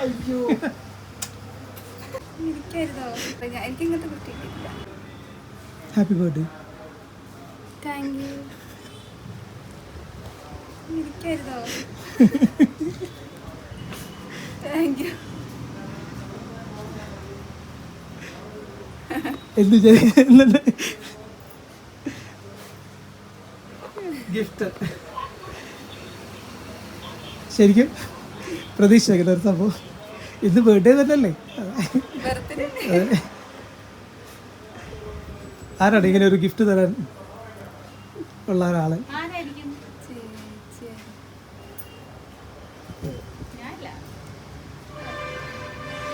അയ്യോ. എനിക്ക് ഇങ്ങനത്തെ കിട്ടിയിട്ടില്ല ഹാപ്പി ബർത്ത്ഡേ താങ്ക് യു എനിക്കായിരുന്നോ താങ്ക് യു എന്ത് ഗിഫ്റ്റ് ശരിക്കും? പ്രതീക്ഷിക്കുന്ന ഒരു സംഭവം. ഇന്ന് ബർത്ത്ഡേ തന്നെയല്ലേ? ആരാണ് ഇങ്ങനെ ഒരു ഗിഫ്റ്റ് തരാൻ ഉള്ള ഒരാൾ?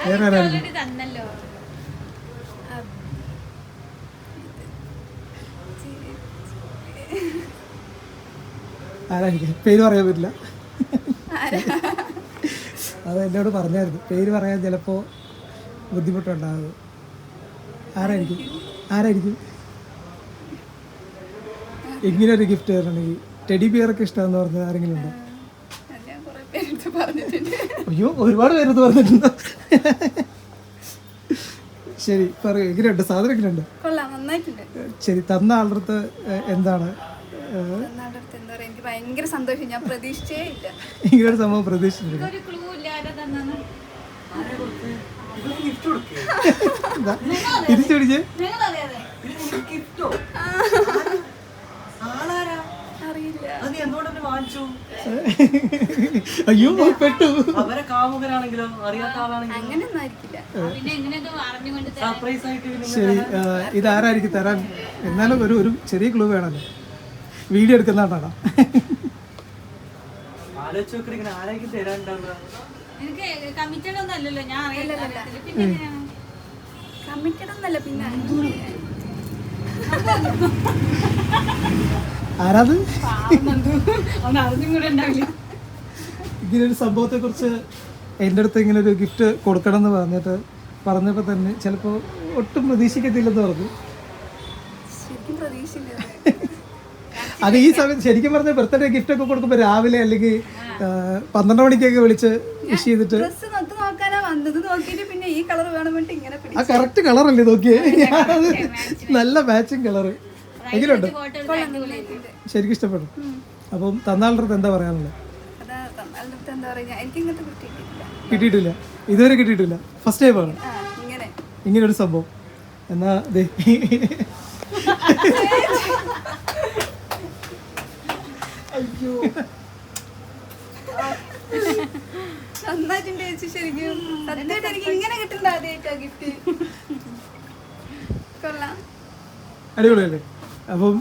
വേറെ ആരായിരിക്കും? പേര് പറയാൻ പറ്റില്ല. അത് എന്നോട് പറഞ്ഞായിരുന്നു. പേര് പറയാൻ ചിലപ്പോൾ ബുദ്ധിമുട്ടുണ്ടാകും. ആരായിരിക്കും? ആരായിരിക്കും? ഇങ്ങനെ ഒരു ഗിഫ്റ്റ് തരണമെങ്കിൽ ടെഡി ബിയറൊക്കെ ഇഷ്ടമെന്ന് പറഞ്ഞത് ആരെങ്കിലും ഉണ്ടോ? അയ്യോ ഒരുപാട് പേരത് പറഞ്ഞിട്ടുണ്ട് ശരി പറയൂ. എങ്ങനെയുണ്ട്? സാധനം എങ്ങനെയുണ്ട്? ശരി തന്ന ആളുടെ അടുത്ത് എന്താണ്? എനിക്ക് ഭയങ്കര സന്തോഷം. ഞാൻ പ്രതീക്ഷിച്ചേ ഇല്ല. ഇങ്ങനെ ഒരു സംഭവം പ്രതീക്ഷിച്ചിട്ടുണ്ട് തിരിച്ചു പിടിച്ച്? അയ്യോ പെട്ടു അവരെ കാമുകനാണെങ്കിലോ അറിയാത്ത ആളാണെങ്കിലോ? ശരി ഇതാരായിരിക്കും തരാൻ? എന്നാലും ഒരു ഒരു ചെറിയ ക്ലൂ വേണമല്ലോ വീഡിയോ എടുക്കുന്നതാണോ? ആലോചിച്ച് നോക്കിയിട്ട് ഇങ്ങനെ ആരായിരിക്കും തരാനുണ്ടാവുക? കമ്മിറ്റഡ് ഒന്നല്ലല്ലോ ഞാൻ കമ്മിറ്റഡ് ഒന്നല്ല പിന്നെ ആരാത്? ഇങ്ങനൊരു സംഭവത്തെ കുറിച്ച് എന്റെ അടുത്ത് ഇങ്ങനെ ഒരു ഗിഫ്റ്റ് കൊടുക്കണം എന്ന് പറഞ്ഞിട്ട് പറഞ്ഞപ്പോൾ തന്നെ ചിലപ്പോൾ ഒട്ടും പ്രതീക്ഷിക്കത്തില്ലെന്ന് പറഞ്ഞു. അത് ഈ സമയത്ത് ശരിക്കും പറഞ്ഞ ബർത്ത്ഡേ ഗിഫ്റ്റ് ഒക്കെ കൊടുക്കുമ്പോൾ രാവിലെ അല്ലെങ്കിൽ പന്ത്രണ്ട് മണിക്കൊക്കെ വിളിച്ച് വിഷ് ചെയ്തിട്ട് ആ കറക്റ്റ് നോക്കാനാ വന്നത്. നോക്കിയിട്ട് പിന്നെ ഈ കളർ അല്ലേ കളറല്ലേ നോക്കിയേ നല്ല മാച്ചിങ് കളർ നന്നായിട്ടുണ്ട് ശരിക്കും ഇഷ്ടപ്പെടും അപ്പം തന്നാളുടെ എന്താ പറയാനുള്ളത്? അതാ തന്നാളുടെ എന്താ പറയാ? എനിക്ക് ഇങ്ങനത്തെ കിട്ടിയിട്ടില്ല. ഇതുവരെ കിട്ടിയിട്ടില്ല. ഫസ്റ്റ് ടൈമാണ് ഇങ്ങനെ. ഒരു സംഭവം. എന്നാ ദേ അയ്യോ നന്നായിട്ടുണ്ട് ചേച്ചി ശരിക്കും. സത്യമായിട്ട് എനിക്ക് ഇങ്ങനെ കിട്ടുന്നത് ആദ്യമായിട്ടാ ഗിഫ്റ്റ് കൊള്ളാം. അടിപൊളിയല്ലേ? അപ്പം